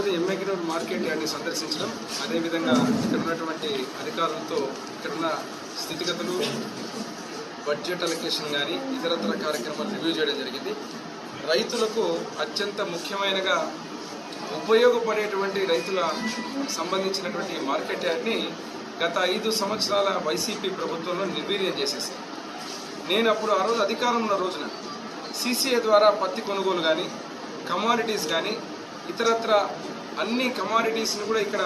ఈరోజు ఎమ్మెగినూరు మార్కెట్ యార్డ్ని సందర్శించడం అదేవిధంగా ఇక్కడ ఉన్నటువంటి అధికారులతో ఇక్కడ ఉన్న స్థితిగతులు బడ్జెట్ అలొకేషన్ కానీ ఇతరత్ర కార్యక్రమాలు రివ్యూ చేయడం జరిగింది. రైతులకు అత్యంత ముఖ్యమైనగా ఉపయోగపడేటువంటి రైతుల సంబంధించినటువంటి మార్కెట్ యార్డ్ని గత ఐదు సంవత్సరాల వైసీపీ ప్రభుత్వంలో నిర్వీర్యం చేసేసింది. నేను అప్పుడు ఆ రోజు అధికారం ఉన్న రోజున సీసీఏ ద్వారా పత్తి కొనుగోలు కానీ కమాడిటీస్ కానీ ఇతరత్ర అన్ని కమాడిటీస్ని కూడా ఇక్కడ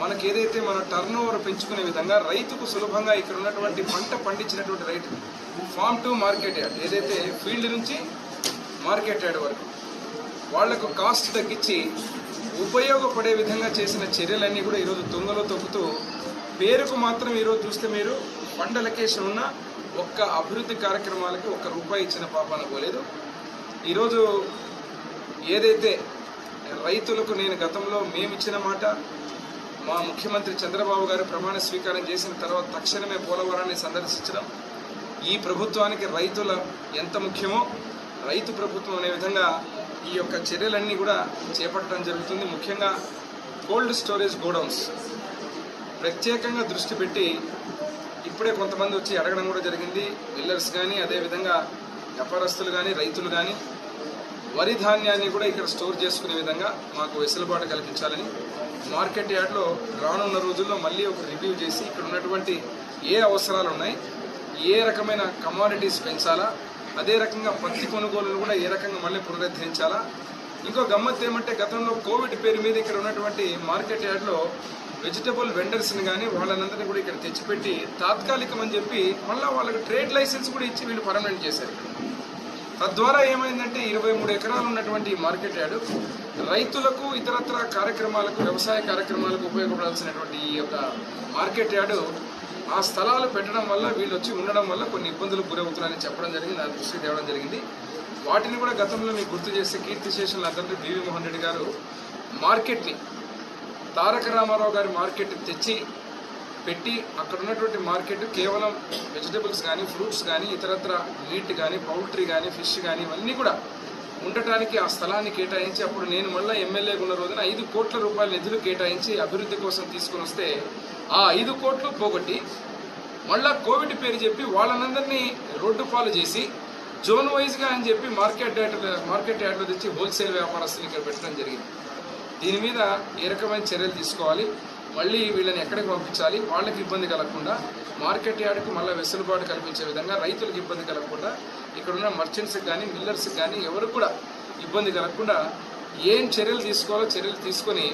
మనకి ఏదైతే మన టర్న్ ఓవర్ పెంచుకునే విధంగా రైతుకు సులభంగా ఇక్కడ ఉన్నటువంటి పంట పండించినటువంటి రైతు ఫామ్ టు మార్కెట్ యార్డ్ ఏదైతే ఫీల్డ్ నుంచి మార్కెట్ యార్డ్ వరకు వాళ్ళకు కాస్ట్ తగ్గించి ఉపయోగపడే విధంగా చేసిన చర్యలన్నీ కూడా ఈరోజు తుంగలో తొక్కుతూ పేరుకు మాత్రం ఈరోజు చూస్తే మీరు పండ లొకేషన్ ఉన్న ఒక్క అభివృద్ధి కార్యక్రమాలకి ఒక్క రూపాయి ఇచ్చిన పాపాన పోలేదు. ఈరోజు ఏదైతే రైతులకు నేను గతంలో మేమిచ్చిన మాట మా ముఖ్యమంత్రి చంద్రబాబు గారు ప్రమాణ స్వీకారం చేసిన తర్వాత తక్షణమే పోలవరాన్ని సందర్శించడం. ఈ ప్రభుత్వానికి రైతుల ఎంత ముఖ్యమో రైతు ప్రభుత్వం అనే విధంగా ఈ యొక్క చర్యలన్నీ కూడా చేపట్టడం జరుగుతుంది. ముఖ్యంగా కోల్డ్ స్టోరేజ్ గోడౌన్స్. ప్రత్యేకంగా దృష్టి పెట్టి ఇప్పుడే కొంతమంది వచ్చి అడగడం కూడా జరిగింది. మిల్లర్స్ కానీ అదేవిధంగా వ్యాపారస్తులు కానీ రైతులు కానీ వరి ధాన్యాన్ని కూడా ఇక్కడ స్టోర్ చేసుకునే విధంగా మాకు వెసులుబాటు కల్పించాలని మార్కెట్ యార్డ్లో రానున్న రోజుల్లో మళ్ళీ ఒక రివ్యూ చేసి ఇక్కడ ఉన్నటువంటి ఏ అవసరాలు ఉన్నాయి ఏ రకమైన కమాడిటీస్ పెంచాలా అదే రకంగా పత్తి కొనుగోలును కూడా ఏ రకంగా మళ్ళీ పునరుద్ధరించాలా. ఇంకో గమ్మత్ ఏమంటే గతంలో కోవిడ్ పేరు మీద ఇక్కడ ఉన్నటువంటి మార్కెట్ యార్డ్లో వెజిటబుల్ వెండర్స్ని కానీ వాళ్ళనందరినీ కూడా ఇక్కడ తెచ్చిపెట్టి తాత్కాలికం అని చెప్పి మళ్ళీ వాళ్ళకి ట్రేడ్ లైసెన్స్ కూడా ఇచ్చి వీళ్ళు పర్మనెంట్ చేశారు. తద్వారా ఏమైందంటే ఇరవై మూడు ఎకరాలు ఉన్నటువంటి ఈ మార్కెట్ యార్డు రైతులకు ఇతరత్ర కార్యక్రమాలకు వ్యవసాయ కార్యక్రమాలకు ఉపయోగపడాల్సినటువంటి ఈ యొక్క మార్కెట్ యార్డు ఆ స్థలాలు పెట్టడం వల్ల వీళ్ళు వచ్చి ఉండడం వల్ల కొన్ని ఇబ్బందులు గురవుతున్నారని చెప్పడం జరిగింది. నా దృష్టికి తేవడం జరిగింది. వాటిని కూడా గతంలో మీకు గుర్తు చేస్తే కీర్తి శేషన్లు అందరినీ బీవీ మోహన్ రెడ్డి గారు మార్కెట్ని తారక రామారావు గారి మార్కెట్ తెచ్చి పెట్టి అక్కడ ఉన్నటువంటి మార్కెట్ కేవలం వెజిటబుల్స్ కానీ ఫ్రూట్స్ కానీ ఇతరత్ర మీట్ కానీ పౌల్ట్రీ కానీ ఫిష్ కానీ ఇవన్నీ కూడా ఉండటానికి ఆ స్థలాన్ని కేటాయించి అప్పుడు నేను మళ్ళీ ఎమ్మెల్యేగా ఉన్న రోజున ఐదు కోట్ల రూపాయల నిధులు కేటాయించి అభివృద్ధి కోసం తీసుకొని వస్తే ఆ ఐదు కోట్లు పోగొట్టి మళ్ళా కోవిడ్ పేరు చెప్పి వాళ్ళనందరినీ రోడ్డు పాలు చేసి జోన్ వైజ్గా అని చెప్పి మార్కెట్ యార్డ్ మార్కెట్ యాడ్లో తెచ్చి హోల్సేల్ వ్యాపారస్తులు ఇక్కడ పెట్టడం జరిగింది. దీని మీద ఏ రకమైన చర్యలు తీసుకోవాలి? మళ్ళీ వీళ్ళని ఎక్కడికి పంపించాలి? వాళ్ళకి ఇబ్బంది కలగకుండా మార్కెట్ యార్డ్కి మళ్ళీ వెసులుబాటు కల్పించే విధంగా రైతులకు ఇబ్బంది కలగకుండా ఇక్కడున్న మర్చెంట్స్కి కానీ మిల్లర్స్కి కానీ ఎవరు కూడా ఇబ్బంది కలగకుండా ఏం చర్యలు తీసుకోవాలో చర్యలు తీసుకొని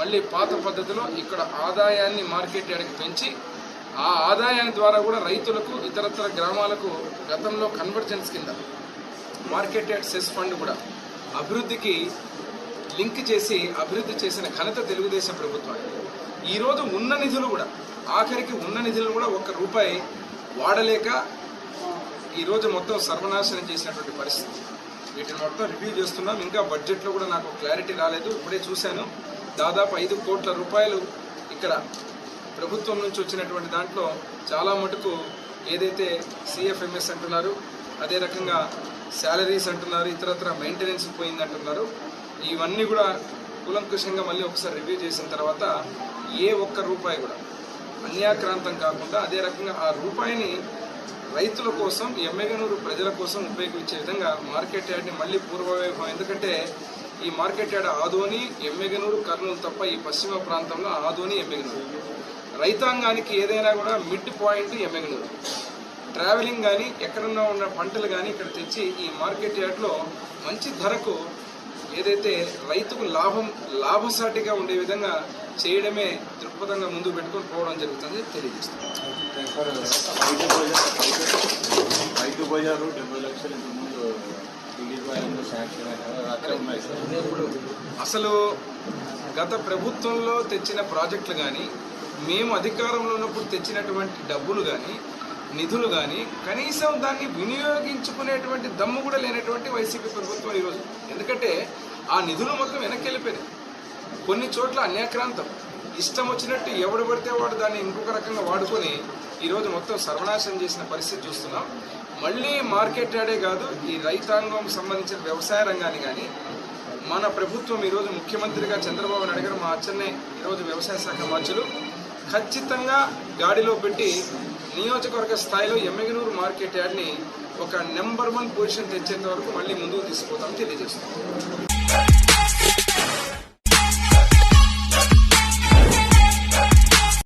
మళ్ళీ పాత పద్ధతిలో ఇక్కడ ఆదాయాన్ని మార్కెట్ యార్డ్కి పెంచి ఆ ఆదాయాన్ని ద్వారా కూడా రైతులకు ఇతరత్ర గ్రామాలకు గతంలో కన్వర్జెన్స్ కింద మార్కెట్ యార్డ్ సెస్ ఫండ్ కూడా అభివృద్ధికి లింక్ చేసి అభివృద్ధి చేసిన ఘనత తెలుగుదేశం ప్రభుత్వానికి. ఈరోజు ఉన్న నిధులు కూడా ఆఖరికి ఉన్న నిధులు కూడా ఒక్క రూపాయి వాడలేక ఈరోజు మొత్తం సర్వనాశనం చేసినటువంటి పరిస్థితి. వీటిని మొత్తం రివ్యూ చేస్తున్నాం. ఇంకా బడ్జెట్లో కూడా నాకు క్లారిటీ రాలేదు. ఇప్పుడే చూశాను. దాదాపు ఐదు కోట్ల రూపాయలు ఇక్కడ ప్రభుత్వం నుంచి వచ్చినటువంటి దాంట్లో చాలా మటుకు ఏదైతే సిఎఫ్ఎంఎస్ అంటున్నారు అదే రకంగా శాలరీస్ అంటున్నారు ఇతరత్ర మెయింటెనెన్స్ పోయిందంటున్నారు ఇవన్నీ కూడా కూలంకుషంగా మళ్ళీ ఒకసారి రివ్యూ చేసిన తర్వాత ఏ ఒక్క రూపాయి కూడా. అన్యాక్రాంతం కాకుండా అదే రకంగా ఆ రూపాయిని రైతుల కోసం ఎమ్మెగనూరు ప్రజల కోసం ఉపయోగించే విధంగా మార్కెట్ యార్డ్ని మళ్ళీ పూర్వవైభవం. ఎందుకంటే ఈ మార్కెట్ యార్డ్ ఆదోని ఎమ్మెగనూరు కర్నూలు తప్ప ఈ పశ్చిమ ప్రాంతంలో ఆదోని ఎమ్మెగనూరు. రైతాంగానికి ఏదైనా కూడా మిడ్ పాయింట్ ఎమ్మెగనూరు. ట్రావెలింగ్ కానీ ఎక్కడన్నా ఉన్న పంటలు కానీ ఇక్కడ తెచ్చి ఈ మార్కెట్ యార్డ్లో మంచి ధరకు ఏదైతే రైతుకు లాభం లాభసాటిగా ఉండే విధంగా చేయడమే దృక్పథంగా ముందు పెట్టుకొని పోవడం జరుగుతుంది తెలియజేస్తుంది రైతు బజారు డెబ్బై లక్షలు ఇంతకుముందు ఇప్పుడు అసలు గత ప్రభుత్వంలో తెచ్చిన ప్రాజెక్టులు కానీ మేము అధికారంలో ఉన్నప్పుడు తెచ్చినటువంటి డబ్బులు కానీ నిధులు కానీ కనీసం దాన్ని వినియోగించుకునేటువంటి దమ్ము కూడా లేనటువంటి వైసీపీ ప్రభుత్వం ఈరోజు. ఎందుకంటే ఆ నిధులు మొత్తం వెనక్కి వెళ్ళిపోయినాయి. కొన్ని చోట్ల అన్యాక్రాంతం. ఇష్టం వచ్చినట్టు ఎవడు పడితే వాడు దాన్ని ఇంకొక రకంగా వాడుకొని ఈరోజు మొత్తం సర్వనాశనం చేసిన పరిస్థితి చూస్తున్నాం. మళ్ళీ మార్కెట్ యార్డే కాదు ఈ రైతాంగం సంబంధించిన వ్యవసాయ రంగాన్ని కానీ మన ప్రభుత్వం ఈరోజు ముఖ్యమంత్రిగా చంద్రబాబు నాయుడు గారు మా అచ్చన్నే ఈరోజు వ్యవసాయ శాఖ మంత్రులు. ఖచ్చితంగా గాడిలో పెట్టి నియోజకవర్గ స్థాయిలో ఎమ్మెగనూరు మార్కెట్ యార్డ్ని ఒక నెంబర్ వన్ పొజిషన్ తెచ్చేంత వరకు మళ్ళీ ముందుకు తీసుకుపోతామని తెలియజేస్తున్నాం.